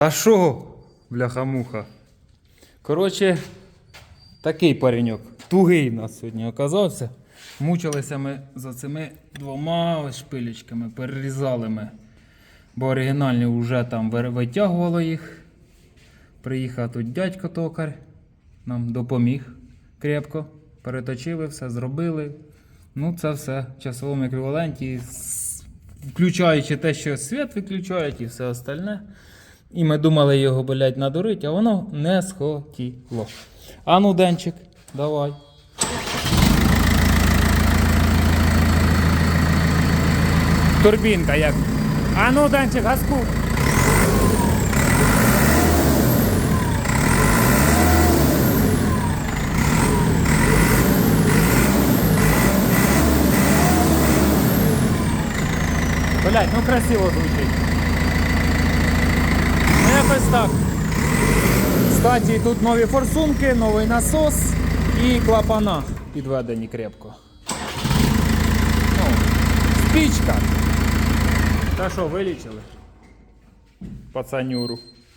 А що, бляха-муха? Коротше, такий пареньок. Тугий у нас сьогодні оказався. Мучилися ми за цими двома шпилечками, перерізали ми. Бо оригінальні вже там витягувало їх. Приїхав тут дядько токар, нам допоміг крепко. Переточили, все зробили. Ну, це все в часовому еквіваленті, включаючи те, що світ виключають і все остальне. І ми думали його, блядь, надурити, а воно не схотіло. А ну, Денчик, давай. Турбінка як. А ну, Денчик, газку. Блять, ну красиво звучить. Якось так. Кстати, тут нові форсунки, новий насос і клапана підведені крепко. Ну, спічка. Та що, вилічили? Пацанюру.